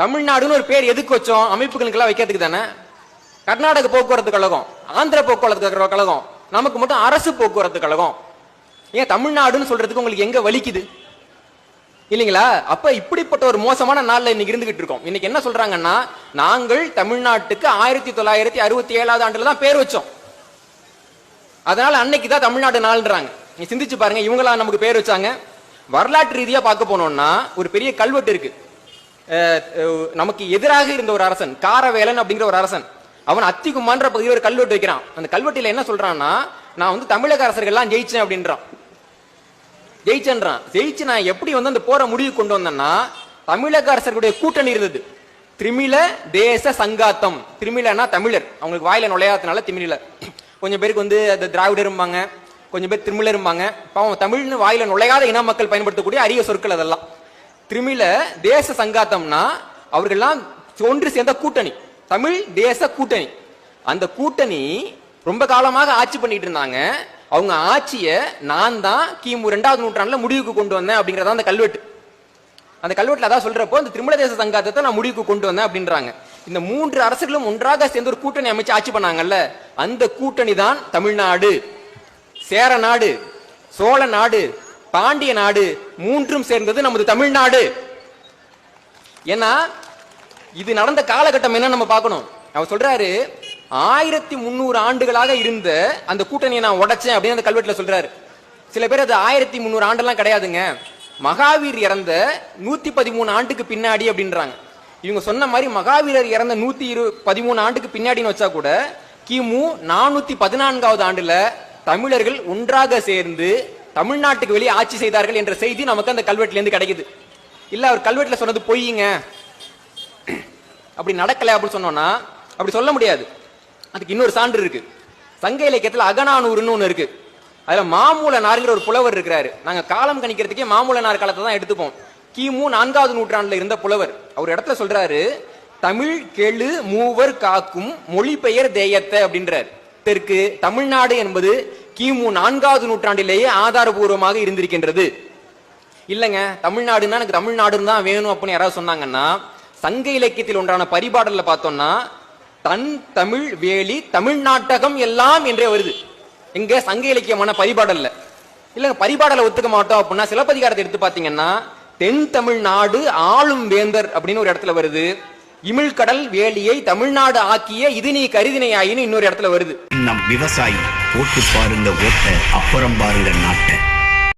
தமிழ்நாடுன்னு ஒரு பேர் எதுக்கு வச்சோம்? அமைப்புகளுக்கெல்லாம் வைக்கிறதுக்கு தானே? கர்நாடக போக்குவரத்து கழகம் ஆந்திர போக்குவரத்து கழகம். நமக்கு மட்டும் அரசு போக்குவரத்து கழகம் ஏன் தமிழ்நாடுன்னு சொல்றதுக்கு உங்களுக்கு எங்க வலிக்குது? இல்லைங்களா? அப்ப இப்படிப்பட்ட ஒரு மோசமான நாள்ல இன்னைக்கு இருந்துகிட்டு இருக்கோம். இன்னைக்கு என்ன சொல்றாங்கன்னா நாங்கள் தமிழ்நாட்டுக்கு ஆயிரத்தி தொள்ளாயிரத்தி அறுபத்தி ஏழாவது ஆண்டுல தான் பேர் வச்சோம். அதனால அன்னைக்கு தான் தமிழ்நாடு நாள்ன்றாங்க. நீ சிந்திச்சு பாருங்க இவங்களா நமக்கு பேர் வச்சாங்க. வரலாற்று ரீதியா பார்க்க போனோம்னா ஒரு பெரிய கல்வெட்டு இருக்கு. நமக்கு எதிராக இருந்த ஒரு அரசன் காரவேலன் அப்படிங்கிற ஒரு அரசன் அவன் அத்திகுமான்ற பகுதியில் ஒரு கல்வெட்டு வைக்கிறான். அந்த கல்வெட்டில என்ன சொல்றான்னா நான் வந்து தமிழக அரசர்கள்லாம் ஜெயிச்சேன் அப்படின்றான். ஜெயிச்சேன்றான். ஜெயிச்சு நான் எப்படி வந்து அந்த போற முடிவு கொண்டு வந்தேன்னா தமிழக அரசர்களுடைய கூட்டணி இருந்தது. திரிமில தேச சங்காத்தம். திரிமிலனா தமிழர். அவங்களுக்கு வாயில நுழையாதனால திமிழில கொஞ்சம் பேருக்கு வந்து அது திராவிடரும்பாங்க கொஞ்சம் பேர் திருமிழரும்பாங்க பாவம் தமிழ்னு வாயில நுழையாத இன மக்கள் பயன்படுத்தக்கூடிய அரிய சொற்கள் அதெல்லாம். திருமில தேச சங்காத்தம்னா அவர்கள்லாம் ஒன்று சேர்ந்த கூட்டணி. தமிழ் தேச கூட்டணி. அந்த கூட்டணி ரொம்ப காலமாக ஆட்சி பண்ணிட்டு இருந்தாங்க. அவங்க ஆட்சியை நான் தான் கிமு ரெண்டாவது நூற்றாண்டுல முடிவுக்கு கொண்டு வந்தேன் அப்படிங்கறத அந்த கல்வெட்டு. அந்த கல்வெட்டுல அதான் சொல்றப்போ அந்த திருமல தேச சங்காத்தத்தை நான் முடிவுக்கு கொண்டு வந்தேன் அப்படின்றாங்க. இந்த மூன்று அரசுகளும் ஒன்றாக சேர்ந்து ஒரு கூட்டணி அமைச்சு ஆட்சி பண்ணாங்கல்ல அந்த கூட்டணி தான் தமிழ்நாடு. சேர நாடு சோழ நாடு பாண்டிய நாடு மூன்றும் சேர்ந்தது நமது தமிழ்நாடு. ஏன்னா இது நடந்த காலகட்டம் என்ன நம்ம பார்க்கணும். அவர் சொல்றாரு ஆயிரத்தி முந்நூறு ஆண்டுகளாக இருந்த அந்த கூட்டணியை நான் உடைச்சேன் அப்படின்னு அந்த கல்வெட்டுல சொல்றாரு. சில பேர் அது ஆயிரத்தி முந்நூறு ஆண்டெல்லாம் கிடையாதுங்க. மகாவீர் இறந்த நூத்தி பதிமூணு ஆண்டுக்கு பின்னாடி அப்படின்றாங்க. இவங்க சொன்ன மாதிரி மகாவீரர் இறந்த நூத்தி இரு பதிமூணு ஆண்டுக்கு பின்னாடின்னு வச்சா கூட கிமு நானூத்தி பதினான்காவது ஆண்டுல தமிழர்கள் ஒன்றாக சேர்ந்து தமிழ்நாட்டுக்கு வெளியே ஆட்சி செய்தார்கள் என்ற செய்தி நமக்கு அந்த கல்வெட்டுல இருந்து கிடைக்குது. இல்ல அவர் கல்வெட்டுல சொன்னது பொய்யுங்க அப்படி நடக்கல அப்படின்னு சொன்னோம்னா அப்படி சொல்ல முடியாது. அதுக்கு இன்னொரு சான்று இருக்கு. சங்க இலக்கியத்துல அகநானூறுன்னு ஒண்ணு இருக்கு. அதுல மாமூலநார்ங்கிற ஒரு புலவர் இருக்கிறாரு. நாங்க காலம் கணிக்கிறதுக்கே மாமூலனார் காலத்தை தான் எடுத்துப்போம். கிமு நான்காவது நூற்றாண்டுல இருந்த புலவர். அவர் இடத்துல சொல்றாரு தமிழ் கெழு மூவர் காக்கும் மொழிபெயர் தேயத்தை அப்படின்றார். தெற்கு தமிழ்நாடு என்பது கிமு நான்காவது நூற்றாண்டிலேயே ஆதாரபூர்வமாக இருந்திருக்கின்றது. இல்லைங்க தமிழ்நாடுன்னா எனக்கு தமிழ்நாடுன்னு தான் வேணும் அப்படின்னு யாராவது சொன்னாங்கன்னா சங்க இலக்கியத்தில் ஒன்றான பரிபாடல்ல பார்த்தோம்னா தன் தமிழ் வேலி தமிழ்நாட்டகம் எல்லாம் என்றே வருது. எங்க சங்க இலக்கியமான பரிபாடல்ல. இல்லைங்க பரிபாடலை ஒத்துக்க மாட்டோம் அப்படின்னா சிலப்பதிகாரத்தை எடுத்து பார்த்தீங்கன்னா தென் தமிழ்நாடு ஆளும் வேந்தர் அப்படின்னு ஒரு இடத்துல வருது. இமிழ்கடல் வேலியை தமிழ்நாடு ஆக்கிய இது நீ கருதினையாயின்னு இன்னொரு இடத்துல வருது. நம் விவசாயி போட்டு பாருங்க ஓட்ட அப்புறம் பாருங்க நாட்டை.